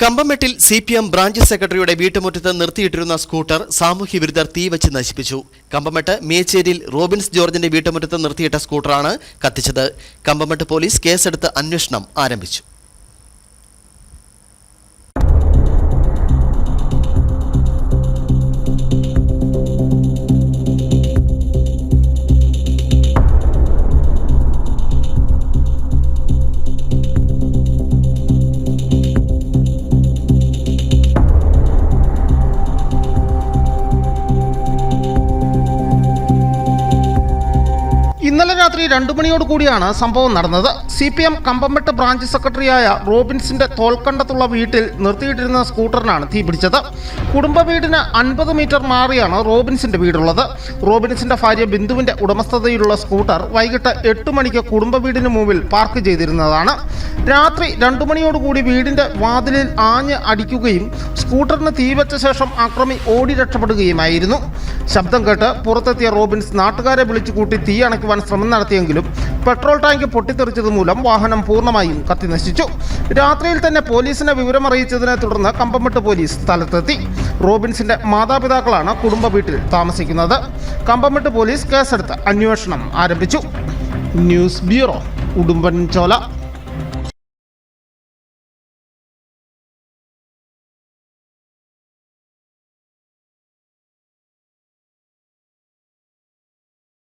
കമ്പമെട്ടിൽ C P M branch സെക്രട്ടറിയുടെ വീട്ടുമുറ്റത്ത് നിർത്തിയിട്ടിരുന്ന സ്കൂട്ടർ സാമൂഹ്യ വിരുദ്ധർ തീവച്ച് നശിപ്പിച്ചു. കമ്പമെട്ട് മേച്ചേരിയിൽ റോബിൻസ് ജോർജിന്റെ വീട്ടുമുറ്റത്ത് നിർത്തിയിട്ട സ്കൂട്ടറാണ് കത്തിച്ചത്. കമ്പമെട്ട് പോലീസ് കേസെടുത്ത് അന്വേഷണം ആരംഭിച്ചു. ഇന്നലെ രാത്രി രണ്ടു മണിയോട് കൂടിയാണ് സംഭവം നടന്നത്. C P M Kambammettu branch സെക്രട്ടറിയായ റോബിൻസിന്റെ തോൽക്കണ്ടത്തുള്ള വീട്ടിൽ നിർത്തിയിട്ടിരുന്ന സ്കൂട്ടറിനാണ് തീപിടിച്ചത് കുടുംബ വീടിന് അൻപത് മീറ്റർ മാറിയാണ് റോബിൻസിന്റെ വീടുള്ളത്. റോബിൻസിന്റെ ഭാര്യ ബിന്ദുവിന്റെ ഉടമസ്ഥതയിലുള്ള സ്കൂട്ടർ വൈകിട്ട് എട്ട് മണിക്ക് കുടുംബ വീടിന് മുമ്പിൽ പാർക്ക് ചെയ്തിരുന്നതാണ്. രാത്രി രണ്ടു മണിയോടുകൂടി വീടിന്റെ വാതിലിൽ ആഞ്ഞ് അടിക്കുകയും സ്കൂട്ടറിന് തീവച്ച ശേഷം അക്രമി ഓടി രക്ഷപ്പെടുകയുമായിരുന്നു. ശബ്ദം കേട്ട് പുറത്തെത്തിയ റോബിൻസ് നാട്ടുകാരെ വിളിച്ചു കൂട്ടി തീ അണയ്ക്കുവാൻ ശ്രമം നടത്തിയെങ്കിലും പെട്രോൾ ടാങ്ക് പൊട്ടിത്തെറിച്ചത് മൂലം വാഹനം പൂർണമായും കത്തിനശിച്ചു രാത്രിയിൽ തന്നെ പോലീസിനെ വിവരമറിയിച്ചതിനെ തുടർന്ന് കമ്പംമെട്ട് പോലീസ് സ്ഥലത്തെത്തി. റോബിൻസിന്റെ മാതാപിതാക്കളാണ് കുടുംബ വീട്ടിൽ താമസിക്കുന്നത്. കമ്പംമെട്ട് പോലീസ് കേസെടുത്ത് അന്വേഷണം ആരംഭിച്ചു. News bureau Udumbanchola.